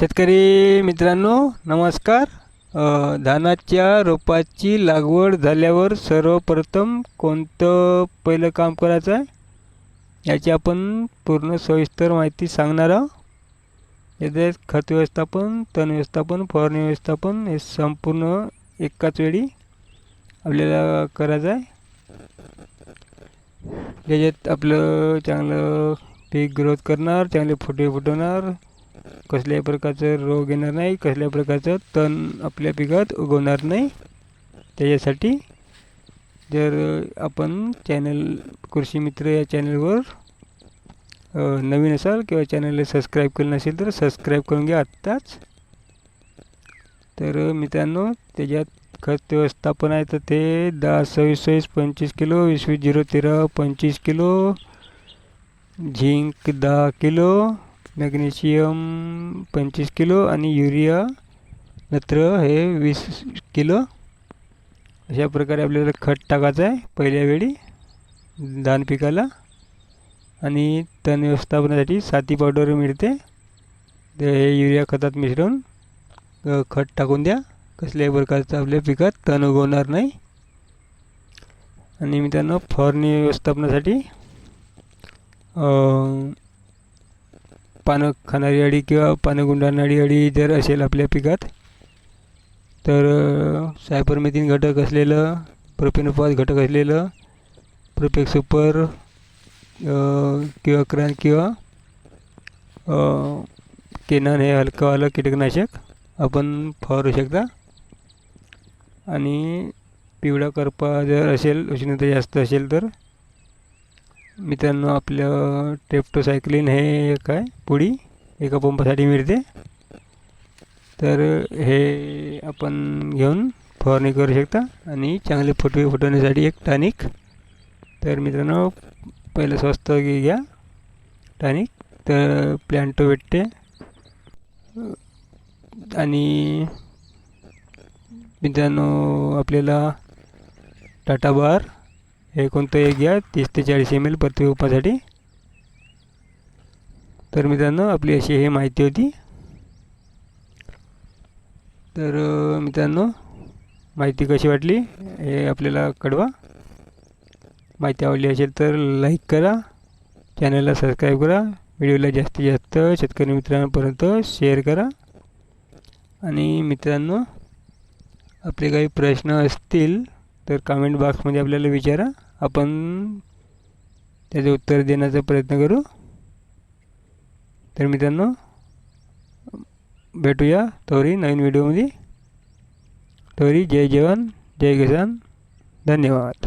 शेतकरी मित्रांनो नमस्कार. धानाच्या रोपाची लागवड झाल्यावर सर्वप्रथम कोणतं पहिलं काम करायचं आहे? याची आपण पूर्ण सविस्तर माहिती सांगणार आहोत. याच्यात खत व्यवस्थापन तण व्यवस्थापन फवारणी व्यवस्थापन हे संपूर्ण एकाच वेळी आपल्याला करायचं आहे. त्याच्यात आपलं चांगलं पीक ग्रोथ करणार चांगले फुटे फुटवणार कसल्याही प्रकारचं रोग येणार नाही कसल्याही प्रकारचं तण आपल्या पिकात उगवणार नाही. त्याच्यासाठी जर आपण चॅनल कृषी मित्र या चॅनलवर नवीन असाल किंवा चॅनलला सबस्क्राईब केलं नसेल तर सबस्क्राईब करून घ्या आत्ताच. तर मित्रांनो त्याच्यात खत व्यवस्थापन आहे तर ते दहा सव्वीस सव्वीस पंचवीस किलो वीस वीस झिरो तेरा पंचवीस किलो झिंक दहा किलो मॅग्नेशियम पंचवीस किलो आणि युरिया नत्र हे वीस किलो. अशा प्रकारे आपल्याला खत टाकायचं आहे पहिल्या वेळी धान पिकाला. आणि तण व्यवस्थापनासाठी साती पावडर मिळते. ते हे युरिया खतात मिसळून खत टाकून द्या. कसल्याही प्रकारचं आपल्या पिकात तण उगवणार नाही. आणि मित्रांनो फवारणी व्यवस्थापनासाठी पानं खाणारी अळी किंवा पानं गुंडाळणारी अळी जर असेल आपल्या पिकात तर सायपरमेथिन घटक असलेलं प्रोपेनोफॉस घटक असलेलं प्रोपेक सुपर किंवा क्रांत किंवा केनान हे हलकंवालं कीटकनाशक आपण फवारू शकता. आणि पिवळा करपा जर असेल उष्णता जास्त असेल तर मित्रांनो आपलं टेप्टोसायक्लिन हे एक आहे पुडी एका पंपासाठी मिळते. तर हे आपण घेऊन फवारणी करू शकता आणि चांगले फुटवे फुटवण्यासाठी एक टॉनिक. तर मित्रांनो पहिलं स्वस्त घ्या टॉनिक. तर प्लॅन्टो भेटते. आणि मित्रांनो आपल्याला टाटा बार हे कोणतं एक घ्या तीस ते चाळीस एम एल प्रति रोपासाठी तर मित्रांनो आपली अशी हे माहिती होती. तर मित्रांनो माहिती कशी वाटली हे आपल्याला कळवा. माहिती आवडली असेल तर लाईक करा. चॅनलला सबस्क्राईब करा. व्हिडिओला जास्तीत जास्त शेतकरी मित्रांपर्यंत शेअर करा. आणि मित्रांनो आपले काही प्रश्न असतील तर कमेंट बॉक्समध्ये आपल्याला विचारा. आपण त्याचे उत्तर देण्याचा प्रयत्न करू. तर मित्रांनो भेटूया तोरी नवीन व्हिडिओमध्ये तोरी जय जवान जय किसान. धन्यवाद.